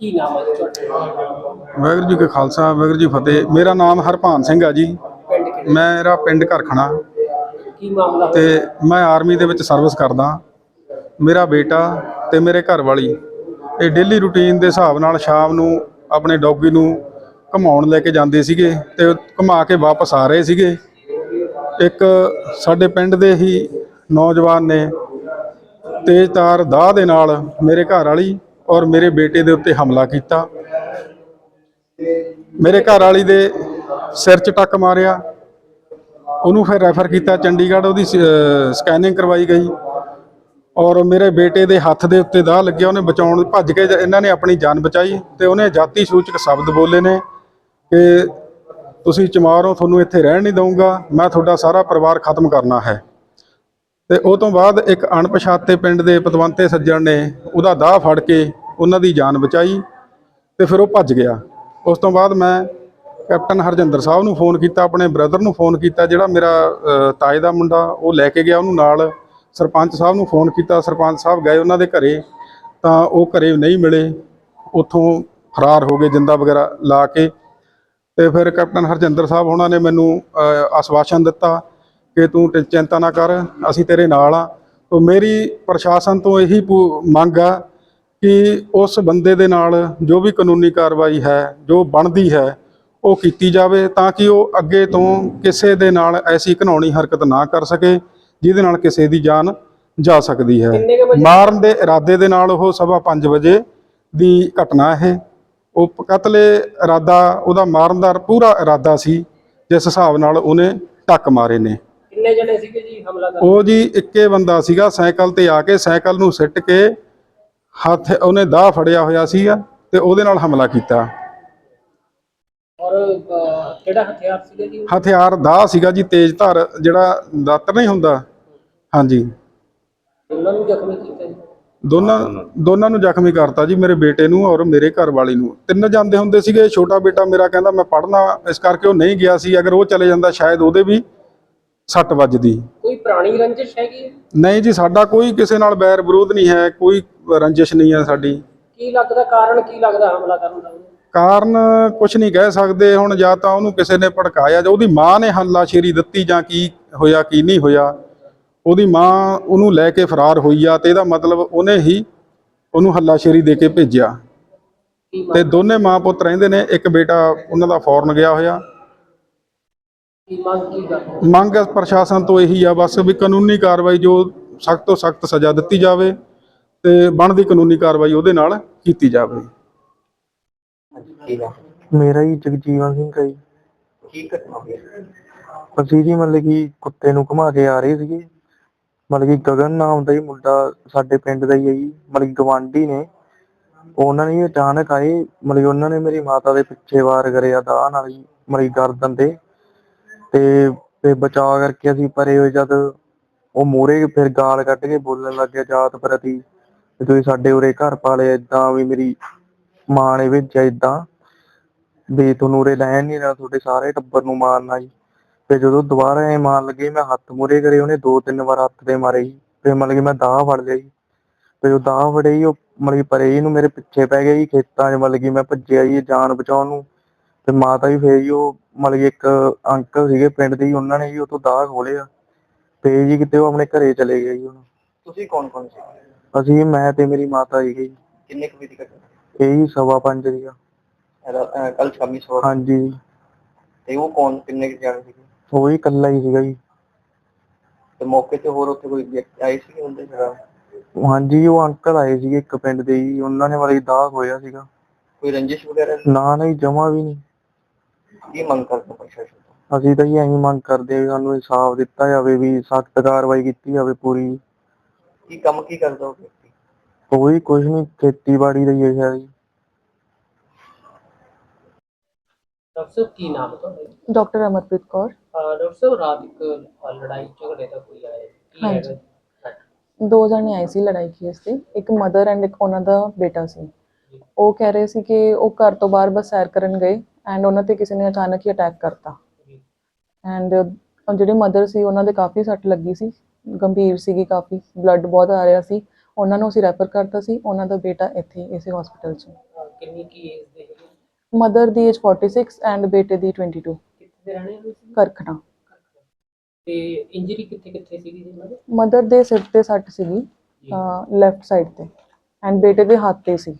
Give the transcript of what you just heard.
ਕੀ ਨਾਮ ਹੈ ਜੀ ਤੁਹਾਡਾ? ਵਾਹਿਗੁਰੂ ਜੀ ਕਾ ਖਾਲਸਾ ਵਾਹਿਗੁਰੂ ਜੀ ਫਤਿਹ। ਮੇਰਾ ਨਾਮ ਹਰਪਾਨ ਸਿੰਘ ਆ ਜੀ। ਪਿੰਡ ਕਿਹੜਾ? ਮੇਰਾ ਪਿੰਡ ਘਰਖਣਾ। ਕੀ ਮਾਮਲਾ ਤੇ ਮੈਂ ਆਰਮੀ ਦੇ ਵਿੱਚ ਸਰਵਿਸ ਕਰਦਾ। ਮੇਰਾ ਬੇਟਾ ਤੇ ਮੇਰੇ ਘਰ ਵਾਲੀ ਇਹ ਡੇਲੀ ਰੁਟੀਨ ਦੇ ਹਿਸਾਬ ਨਾਲ ਸ਼ਾਮ ਨੂੰ ਆਪਣੇ ਡੌਗੀ ਨੂੰ ਘੁਮਾਉਣ ਲੈ ਕੇ ਜਾਂਦੇ ਸੀਗੇ ਤੇ ਘੁਮਾ ਕੇ ਵਾਪਸ ਆ ਰਹੇ ਸੀਗੇ। ਇੱਕ ਸਾਡੇ ਪਿੰਡ ਦੇ ਹੀ ਨੌਜਵਾਨ ਨੇ ਤੇਜ਼ਧਾਰ ਦਾਹ ਦੇ ਨਾਲ ਮੇਰੇ ਘਰ ਵਾਲੀ ਔਰ ਮੇਰੇ ਬੇਟੇ ਦੇ ਉੱਤੇ ਹਮਲਾ ਕੀਤਾ। ਮੇਰੇ ਘਰ ਵਾਲੀ ਦੇ ਸਿਰ 'ਚ ਟੱਕ ਮਾਰਿਆ। ਉਹਨੂੰ ਫਿਰ ਰੈਫਰ ਕੀਤਾ। ਚੰਡੀਗੜ੍ਹ ਉਹਦੀ ਸਕੈਨਿੰਗ ਕਰਵਾਈ ਗਈ। ਔਰ ਮੇਰੇ ਬੇਟੇ ਦੇ ਹੱਥ ਦੇ ਉੱਤੇ ਦਾਹ ਲੱਗਿਆ। ਉਹਨੇ ਬਚਾਉਣ ਭੱਜ ਕੇ ਇਹਨਾਂ ਨੇ ਆਪਣੀ ਜਾਨ ਬਚਾਈ ਤੇ ਉਹਨੇ ਜਾਤੀ ਸੂਚਕ ਸ਼ਬਦ ਬੋਲੇ ਨੇ ਕਿ ਤੁਸੀਂ ਚਮਾਰ ਹੋ ਤੁਹਾਨੂੰ ਇੱਥੇ ਰਹਿਣ ਨਹੀਂ ਦਊਂਗਾ। ਮੈਂ ਤੁਹਾਡਾ ਸਾਰਾ ਪਰਿਵਾਰ ਖਤਮ ਕਰਨਾ ਹੈ। ਤੇ ਉਹ ਤੋਂ ਬਾਅਦ ਇੱਕ ਅਣਪਛਾਤੇ ਪਿੰਡ ਦੇ ਪਤਵੰਤੇ ਸੱਜਣ ਨੇ ਉਹਦਾ ਦਾਹ ਫੜ ਕੇ ਉਹਨਾਂ ਦੀ ਜਾਨ ਬਚਾਈ ਤੇ ਫਿਰ ਉਹ ਭੱਜ ਗਿਆ। ਉਸ ਤੋਂ ਬਾਅਦ ਮੈਂ ਕੈਪਟਨ ਹਰਜਿੰਦਰ ਸਾਹਿਬ ਨੂੰ ਫੋਨ ਕੀਤਾ, ਆਪਣੇ ਬ੍ਰਦਰ ਨੂੰ ਫੋਨ ਕੀਤਾ, ਜਿਹੜਾ ਮੇਰਾ ਤਾਏ ਦਾ ਮੁੰਡਾ, ਉਹ ਲੈ ਕੇ ਗਿਆ ਉਹਨੂੰ ਨਾਲ। ਸਰਪੰਚ ਸਾਹਿਬ ਨੂੰ ਫੋਨ ਕੀਤਾ, ਸਰਪੰਚ ਸਾਹਿਬ ਗਏ ਉਹਨਾਂ ਦੇ ਘਰੇ, ਤਾਂ ਉਹ ਘਰੇ ਨਹੀਂ ਮਿਲੇ। ਉੱਥੋਂ ਫਰਾਰ ਹੋ ਗਏ ਜਿੰਦਾ ਵਗੈਰਾ ਲਾ ਕੇ। ਤੇ ਫਿਰ ਕੈਪਟਨ ਹਰਜਿੰਦਰ ਸਾਹਿਬ ਉਹਨਾਂ ਨੇ ਮੈਨੂੰ ਆਸ਼ਵਾਸਨ ਦਿੱਤਾ ਕਿ ਤੂੰ ਚਿੰਤਾ ਨਾ ਕਰ, ਅਸੀਂ ਤੇਰੇ ਨਾਲ ਆ। ਤੋਂ ਮੇਰੀ ਪ੍ਰਸ਼ਾਸਨ ਤੋਂ ਇਹੀ ਪੂ- ਮੰਗ ਆ ਕਿ ਉਸ ਬੰਦੇ ਦੇ ਨਾਲ ਜੋ ਵੀ ਕਾਨੂੰਨੀ ਕਾਰਵਾਈ ਹੈ ਜੋ ਬਣਦੀ ਹੈ ਉਹ ਕੀਤੀ ਜਾਵੇ ਤਾਂ ਕਿ ਉਹ ਅੱਗੇ ਤੋਂ ਕਿਸੇ ਦੇ ਨਾਲ ਐਸੀ ਘਿਨਾਉਣੀ ਹਰਕਤ ਨਾ ਕਰ ਸਕੇ ਜਿਹਦੇ ਨਾਲ ਕਿਸੇ ਦੀ ਜਾਨ ਜਾ ਸਕਦੀ ਹੈ? ਮਾਰਨ ਦੇ ਇਰਾਦੇ ਦੇ ਨਾਲ ਉਹ ਸਵਾ 5 ਵਜੇ ਦੀ ਘਟਨਾ ਇਹ। ਉਹ ਕਤਲੇ ਇਰਾਦਾ ਉਹਦਾ ਮਾਰਨ ਦਾ ਪੂਰਾ ਇਰਾਦਾ ਸੀ ਜਿਸ ਹਿਸਾਬ ਨਾਲ ਉਹਨੇ ਟੱਕ ਮਾਰੇ ਨੇ। ਕਿੰਨੇ ਜਣੇ ਸੀਗੇ ਜੀ ਹਮਲਾ ਕਰਨ? ਉਹ ਜੀ ਇੱਕੇ ਬੰਦਾ ਸੀਗਾ ਸਾਈਕਲ ਤੇ ਆ ਕੇ ਸਾਈਕਲ ਨੂੰ ਸਿੱਟ ਕੇ ਹੱਥ ਉਹਨੇ ਦਾਹ ਫੜਿਆ ਹੋਇਆ ਸੀਗਾ ਤੇ ਉਹਦੇ ਨਾਲ ਹਮਲਾ ਕੀਤਾ। ਔਰ ਅਹ, ਕਿਹੜਾ ਹਥਿਆਰ ਸੀਗਾ ਜੀ? ਹਥਿਆਰ ਦਾਹ ਸੀਗਾ ਜੀ ਤੇਜ਼ ਧਾਰ ਜਿਹੜਾ ਦਾਤਰ ਨਹੀਂ ਹੁੰਦਾ। ਹਾਂਜੀ। ਉਹਨਾਂ ਨੂੰ ਜ਼ਖਮੀ ਕੀਤਾ ਜੀ? ਦੋਨਾਂ ਦੋਨਾਂ ਨੂੰ ਜ਼ਖਮੀ ਕਰਤਾ ਜੀ ਮੇਰੇ ਬੇਟੇ ਨੂੰ ਔਰ ਮੇਰੇ ਘਰ ਵਾਲੀ ਨੂੰ। ਤਿੰਨ ਜਾਂਦੇ ਹੁੰਦੇ ਸੀਗੇ ਛੋਟਾ ਬੇਟਾ ਮੇਰਾ ਕਹਿੰਦਾ ਮੈਂ ਪੜ੍ਹਨਾ ਇਸ ਕਰਕੇ ਉਹ ਨਹੀਂ ਗਿਆ ਸੀ ਅਗਰ ਉਹ ਚਲੇ ਜਾਂਦਾ ਸ਼ਾਇਦ ਉਹਦੇ ਵੀ ਸੱਟ ਵੱਜਦੀ। ਕੋਈ ਪੁਰਾਣੀ ਰੰਜਿਸ਼ ਹੈਗੀ? ਨਹੀਂ ਜੀ ਸਾਡਾ ਕੋਈ ਕਿਸੇ ਨਾਲ ਬੈਰ ਵਿਰੋਧ ਨਹੀਂ ਹੈ ਕੋਈ ਰੰਜਿਸ਼ ਨਹੀਂ ਹੈ ਸਾਡੀ। ਕੀ ਲੱਗਦਾ ਕਾਰਨ ਕੀ ਲੱਗਦਾ ਹਮਲਾ ਕਰਨ ਦਾ? ਕਾਰਨ ਕੁਝ ਨਹੀਂ ਕਹਿ ਸਕਦੇ ਹੁਣ ਜਾਂ ਤਾਂ ਉਹਨੂੰ ਕਿਸੇ ਨੇ ਭੜਕਾਇਆ ਜਾਂ ਉਹਦੀ ਮਾਂ ਨੇ ਹੱਲਾਸ਼ੇਰੀ ਦਿੱਤੀ ਜਾਂ ਕੀ ਹੋਇਆ ਕੀ ਨਹੀਂ ਹੋਇਆ। ਉਹਦੀ ਮਾਂ ਉਹਨੂੰ ਲੈ ਕੇ ਫਰਾਰ ਹੋਈ ਆ ਤੇ ਇਹਦਾ ਮਤਲਬ ਉਹਨੇ ਹੀ ਉਹਨੂੰ ਹੱਲਾਸ਼ੇਰੀ ਦੇ ਕੇ ਭੇਜਿਆ। ਤੇ ਦੋਨੇ ਮਾਂ ਪੁੱਤ ਰਹਿੰਦੇ ਨੇ ਇੱਕ ਬੇਟਾ ਉਹਨਾਂ ਦਾ ਫੌਰਨ ਗਿਆ ਹੋਇਆ। ਮੰਗ ਪ੍ਰਸ਼ਾਸਨ ਤੋਂ ਇਹੀ ਆ ਬਸ ਵੀ ਕਾਨੂੰਨੀ ਕਾਰਵਾਈ ਜੋ ਸਖਤ ਤੋਂ ਸਖਤ ਸਜ਼ਾ ਦਿੱਤੀ ਜਾਵੇ ਤੇ ਬਣਦੀ ਕਾਨੂੰਨੀ ਕਾਰਵਾਈ ਉਹਦੇ ਨਾਲ ਕੀਤੀ ਜਾਵੇ। ਮੇਰਾ ਹੀ ਜਗਜੀਵਨ ਸਿੰਘ ਹੈ ਜੀ। ਕੀ ਘਟਨਾ ਹੋਈ? ਅਸੀਂ ਜੀ ਮਤਲਬ ਕਿ ਕੁੱਤੇ ਨੂੰ ਘੁਮਾ ਕੇ ਆ ਰਹੇ ਸੀਗੇ। ਮਤਲਬ ਕਿ ਗਗਨ ਨਾਮ ਦਾ ਹੀ ਮੁੰਡਾ ਸਾਡੇ ਪਿੰਡ ਦਾ ਹੀ ਹੈ ਜੀ ਮਤਲਬ ਕਿ ਗਵਾਂਢੀ ਨੇ। ਉਹਨਾਂ ਨੇ ਅਚਾਨਕ ਆਏ ਮਤਲਬ ਕਿ ਉਹਨਾਂ ਨੇ ਮੇਰੀ ਮਾਤਾ ਦੇ ਪਿੱਛੇ ਵਾਰ ਕਰਿਆ ਦਾ ਨਾਲ ਹੀ ਮਤਲਬ ਕਿ ਗਰਦਨ ਤੇ। ਤੇ ਤੇ ਬਚਾ ਕਰਕੇ ਅਸੀਂ ਪਰੇ ਹੋਏ ਜਦ ਉਹ ਮੂਹਰੇ ਫਿਰ ਗਾਲ ਕੱਢ ਕੇ ਬੋਲਣ ਲੱਗ ਗਿਆ ਜਾਤ ਪ੍ਰਤੀ ਵੀ ਤੁਸੀਂ ਸਾਡੇ ਉਰੇ ਘਰ ਪਾ ਲਿਆ ਇਦਾਂ ਵੀ ਮੇਰੀ ਮਾਂ ਨੇ ਭੇਜਿਆ ਇਦਾਂ ਵੀ ਤੁਹਾਨੂੰ ਉਰੇ ਲੈਣ ਨਹੀਂ ਰਿਹਾ ਤੁਹਾਡੇ ਸਾਰੇ ਟੱਬਰ ਨੂੰ ਮਾਰਨਾ ਜੀ। ਤੇ ਜਦੋਂ ਦੁਬਾਰਾ ਐ ਮਾਰਨ ਲੱਗੇ, ਮੈਂ ਹੱਥ ਮੂਹਰੇ ਕਰੇ, ਉਹਨੇ ਦੋ ਤਿੰਨ ਵਾਰ ਹੱਥ ਦੇ ਮਾਰੇ ਜੀ। ਤੇ ਮਤਲਬ ਕਿ ਮੈਂ ਦਾਹ ਫੜ ਲਿਆ ਜੀ। ਤੇ ਉਹ ਦਾਹ ਫੜੇ ਜੀ, ਉਹ ਮਤਲਬ ਕਿ ਪਰੇ ਜੀ ਨੂੰ ਮੇਰੇ ਪਿੱਛੇ ਪੈ ਗਿਆ ਜੀ, ਖੇਤਾਂ 'ਚ ਮਤਲਬ ਕਿ ਮੈਂ ਭੱਜਿਆ ਜੀ, ਜਾਨ ਬਚਾਉਣ ਨੂੰ। ਤੇ ਮਾਤਾ ਵੀ ਫੇਰ ਜੀ ਉਹ ਮਤਲਬ ਕਿ ਇੱਕ ਅੰਕਲ ਸੀਗੇ ਪਿੰਡ ਦੇ ਜੀ ਉਹਨਾਂ ਨੇ ਜੀ ਉਹ ਤੋਂ ਦਾਹ ਖੋਲਿਆ ਤੇ ਜੀ ਕਿਤੇ ਉਹ ਆਪਣੇ ਘਰੇ ਚਲੇ ਗਏ ਜੀ ਹੁਣ। ਤੁਸੀਂ ਕੌਣ ਕੌਣ ਸੀ? ਅਸੀਂ ਮੈਂ ਤੇ ਮੇਰੀ ਮਾਤਾ ਜੀ ਕਿੰਨੇ ਕੁ ਵਜੇ ਦੀ ਘਟਨਾ? ਇਹ ਜੀ ਸਵਾ ਪੰਜ ਸੀਗਾ ਕੱਲ ਸ਼ਾਮੀ ਸੋ ਹਾਂਜੀ ਜੀ। ਤੇ ਉਹ ਕੌਣ ਕਿੰਨੇ ਕੁ ਜਾਣੇ ਸੀਗੇ? ਉਹ ਹੀ ਇਕੱਲਾ ਹੀ ਸੀਗਾ ਜੀ। ਤੇ ਮੌਕੇ ਤੇ ਹੋਰ ਉੱਥੇ ਕੋਈ ਵਿਅਕਤੀ ਆਏ ਸੀ ਹੁੰਦੇ ਜਿਹੜਾ ਹਾਂਜੀ ਉਹ ਅੰਕਲ ਆਏ ਸੀਗੇ ਇੱਕ ਪਿੰਡ ਦੇ ਜੀ। ਉਹਨਾਂ ਨੇ ਵਾਲੀ ਦਾਗ ਹੋਇਆ ਸੀਗਾ। ਕੋਈ ਰੰਜਿਸ਼ ਵਗੈਰਾ? ਨਾ ਨਹੀਂ ਜਮਾ ਵੀ ਨਹੀਂ। ਕੀ ਮੰਗ ਕਰਦੇ ਪ੍ਰਸ਼ਾਸਨ ਤੋਂ? ਅਸੀਂ ਤਾਂ ਜੀ ਇਹੀ ਮੰਗ ਕਰਦੇ ਆ ਵੀ ਸਾਨੂੰ ਇਨਸਾਫ ਦਿੱਤਾ ਜਾਵੇ ਵੀ ਸਖਤ ਕਾਰਵਾਈ ਕੀਤੀ ਜਾਵੇ ਪੂਰੀ। ਕੀ ਕੰਮ ਕੀ ਕਰਦਾ ਉਹ ਵਿਅਕਤੀ ਕੋਈ ਕੁਝ ਨਹੀਂ ਖੇਤੀਬਾੜੀ ਦਾ ਹੀ ਜੀ। ਡਾਕਟਰ ਸਾਹਿਬ ਕੀ ਨਾਮ ਹੈ ਤੁਹਾਡਾ? ਡਾਕਟਰ ਅਮਰਪ੍ਰੀਤ ਕੌਰ। ਅਹ ਡਾਕਟਰ ਸਾਹਿਬ ਰਾਤ ਇੱਕ ਅਹ, ਲੜਾਈ ਝਗੜੇ ਦਾ ਕੋਈ ਆਇਆ ਕੀ ਹਾਂਜੀ। ਹੈਗਾ ਦੋ ਜਣੇ ਆਏ ਸੀ ਲੜਾਈ ਕੇਸ ਤੇ। ਇੱਕ ਮਦਰ ਐਂਡ ਇੱਕ ਉਹਨਾਂ ਦਾ ਬੇਟਾ ਸੀ। ਉਹ ਕਹਿ ਰਹੇ ਸੀ ਕਿ ਉਹ ਘਰ ਤੋਂ ਬਾਹਰ ਬਸ ਸੈਰ ਕਰਨ ਗਏ। ਐਂਡ ਉਹਨਾਂ ਤੇ ਕਿਸੇ ਨੇ ਅਚਾਨਕ ਹੀ ਅਟੈਕ ਕਰਤਾ। ਐਂਡ ਜਿਹੜੇ ਮਦਰ ਸੀ ਉਹਨਾਂ ਦੇ ਕਾਫੀ ਸੱਟ ਲੱਗੀ ਸੀ। ਗੰਭੀਰ ਸੀਗੀ ਕਾਫੀ ਬਲੱਡ ਬਹੁਤ ਆ ਰਿਹਾ ਸੀ। ਉਹਨਾਂ ਨੂੰ ਅਸੀਂ ਰੈਫਰ ਕਰਤਾ ਸੀ ਉਹਨਾਂ ਦਾ ਬੇਟਾ ਇੱਥੇ ਇਸੇ ਹਸਪੀਟਲ 'ਚ। ਕਿੰਨੀ ਕੀ ਏਜ ਦੇ ਮਦਰ ਦੀ ਏਜ 46 ਐਂਡ ਬੇਟੇ ਦੀ 22 ਕਿੱਥੇ ਦੇ ਰਹਿਣੇ ਵਾਲੇ ਸੀ? ਕਰਖਣਾ। ਤੇ ਇੰਜਰੀ ਕਿੱਥੇ ਕਿੱਥੇ ਸੀਗੀ ਜੀ ਉਹਨਾਂ ਦੇ? ਮਦਰ ਦੇ ਸਿਰ ਤੇ ਸੱਟ ਸੀਗੀ ਲੈਫਟ ਸਾਈਡ ਤੇ। ਐਂਡ ਬੇਟੇ ਦੇ ਹੱਥ ਤੇ ਸੀ।